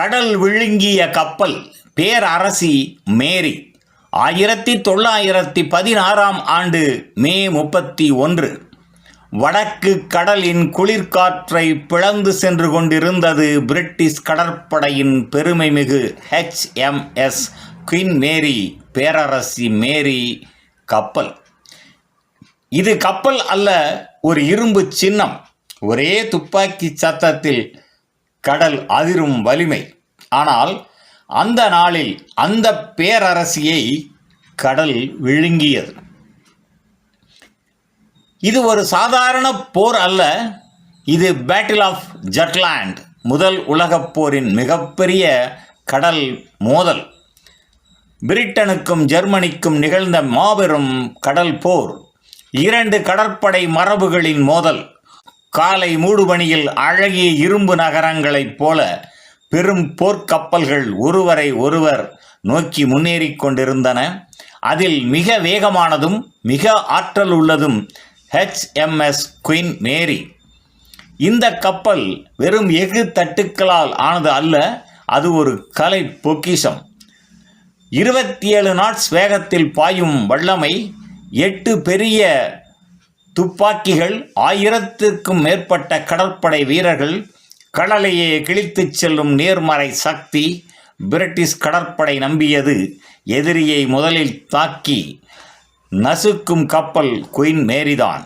கடல் விழுங்கிய கப்பல் பேரரசி மேரி ஆயிரத்தி தொள்ளாயிரத்தி பதினாறாம் ஆண்டு மே முப்பத்தி ஒன்று வடக்கு கடலின் குளிர்காற்றை பிளந்து சென்று கொண்டிருந்தது பிரிட்டிஷ் கடற்படையின் பெருமைமிகு ஹெச்எம்எஸ் குயின் மேரி பேரரசி மேரி கப்பல். இது கப்பல் அல்ல ஒரு இரும்பு சின்னம். ஒரே துப்பாக்கி சத்தத்தில் கடல் அதிரும் வலிமை. ஆனால் அந்த நாளில் அந்த பேரரசியை கடல் விழுங்கியது. இது ஒரு சாதாரண போர் அல்ல. இது பேட்டில் ஆஃப் ஜட்லாண்ட் முதல் உலகப் போரின் மிகப்பெரிய கடல் மோதல். பிரிட்டனுக்கும் ஜெர்மனிக்கும் நிகழ்ந்த மாபெரும் கடல் போர். இரண்டு கடற்படை மரபுகளின் மோதல். காலை மூடுபணியில் அழகிய இரும்பு நகரங்களைப் போல பெரும் போர்க்கப்பல்கள் ஒருவரை ஒருவர் நோக்கி முன்னேறிக் கொண்டிருந்தன. அதில் மிக வேகமானதும் மிக ஆற்றல் உள்ளதும் ஹெச்எம்எஸ் குயின் மேரி இந்த கப்பல் வெறும் எஃகு தட்டுக்களால் ஆனது அல்ல அது ஒரு கலை பொக்கிஷம். இருபத்தி ஏழு நாட்ஸ் வேகத்தில் பாயும் வல்லமை எட்டு பெரிய துப்பாக்கிகள் ஆயிரத்திற்கும் மேற்பட்ட கடற்படை வீரர்கள் கடலையே கிழித்துச் செல்லும் நேர்மறை சக்தி பிரிட்டிஷ் கடற்படை நம்பியது. எதிரியை முதலில் தாக்கி நசுக்கும் கப்பல் குயின் மேரிதான்.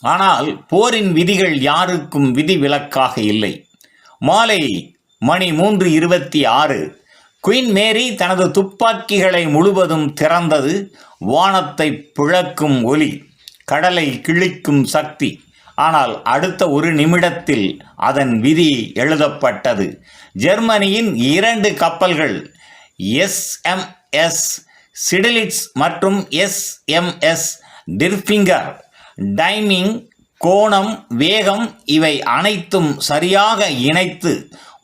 ஆனால் போரின் விதிகள் யாருக்கும் விதி விலக்காக இல்லை. மாலை மணி மூன்று இருபத்தி ஆறு. குயின் மேரி தனது துப்பாக்கிகளை முழுவதும் திறந்தது வானத்தை பிளக்கும் ஒலி. கடலை கிழிக்கும் சக்தி. ஆனால் அடுத்த ஒரு நிமிடத்தில் அதன் விதி எழுதப்பட்டது. ஜெர்மனியின் இரண்டு கப்பல்கள் எஸ்எம்எஸ் சிடிலிட்ஸ் மற்றும் எஸ்எம்எஸ் டிர்ஃபிங்கர் டைமிங் கோணம் வேகம் இவை அனைத்தும் சரியாக இணைத்து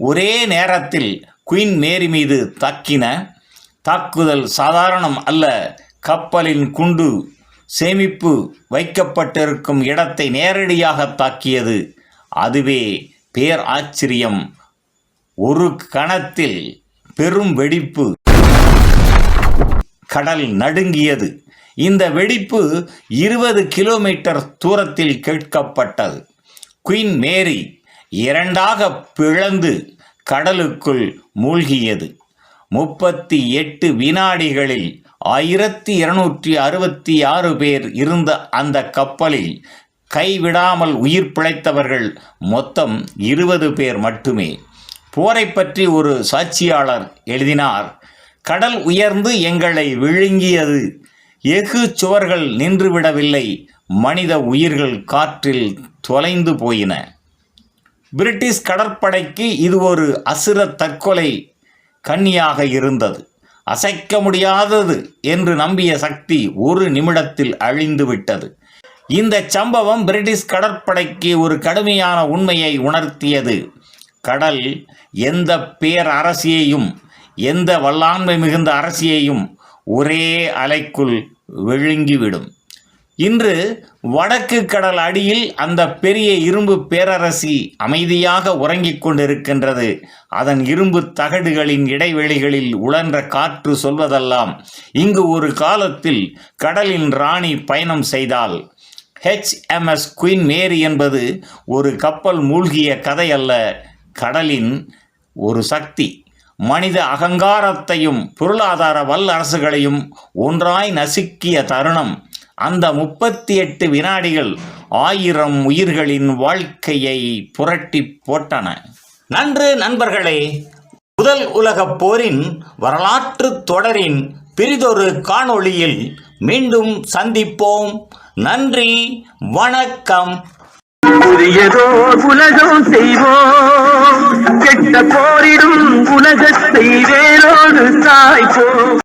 ஒரே நேரத்தில் குயின் மேரி மீது தக்கின. தாக்குதல் சாதாரணம் அல்ல கப்பலின் குண்டு. சேமிப்பு வைக்கப்பட்டிருக்கும் இடத்தை நேரடியாக தாக்கியது. அதுவே பேர் ஆச்சரியம். ஒரு கணத்தில் பெரும் வெடிப்பு. கடல் நடுங்கியது. இந்த வெடிப்பு இருபது கிலோமீட்டர் தூரத்தில் கேட்கப்பட்டது. குயின் மேரி இரண்டாக பிளந்து கடலுக்குள் மூழ்கியது. முப்பத்தி எட்டு வினாடிகளில் ஆயிரத்தி இருநூற்றி அறுபத்தி ஆறு பேர் இருந்த அந்த கப்பலில் கைவிடாமல் உயிர் பிழைத்தவர்கள் மொத்தம் இருபது பேர் மட்டுமே. போரை பற்றி ஒரு சாட்சியாளர் எழுதினார் கடல் உயர்ந்து எங்களை விழுங்கியது எஃகு சுவர்கள் நின்றுவிடவில்லை மனித உயிர்கள் காற்றில் தொலைந்து போயின. பிரிட்டிஷ் கடற்படைக்கு இது ஒரு அசுர தற்கொலை கன்னியாக இருந்தது. அசைக்க முடியாதது என்று நம்பிய சக்தி ஒரு நிமிடத்தில் அழிந்து விட்டது. இந்த சம்பவம் பிரிட்டிஷ் கடற்படைக்கு ஒரு கடுமையான உண்மையை உணர்த்தியது. கடல் எந்த பேரரசியையும் எந்த வல்லாண்மை மிகுந்த அரசியையும் ஒரே அலைக்குள் விழுங்கிவிடும். இன்று வடக்கு கடல் அடியில் அந்த பெரிய இரும்பு பேரரசி அமைதியாக உறங்கிக் கொண்டிருக்கின்றது. அதன் இரும்பு தகடுகளின் இடைவெளிகளில் உழன்ற காற்று சொல்வதெல்லாம் இங்கு ஒரு காலத்தில் கடலின் ராணி பயணம் செய்தால் ஹெச்எம்எஸ் குயின் மேரி என்பது ஒரு கப்பல் மூழ்கிய கதை அல்ல கடலின் ஒரு சக்தி மனித அகங்காரத்தையும் பொருளாதார வல்லரசுகளையும் ஒன்றாய் நசுக்கிய தருணம். அந்த முப்பத்தி எட்டு வினாடிகள் ஆயிரம் உயிர்களின் வாழ்க்கையை புரட்டி போட்டன. நன்று நண்பர்களே முதல் உலகப் போரின் வரலாற்று தொடரின் பிரிதொரு காணொளியில் மீண்டும் சந்திப்போம். நன்றி வணக்கம். புதியதோர் உலகம் செய்வோம் கெட்ட போரிடும் உலகத்தை வேரோடு சாய்ப்போம்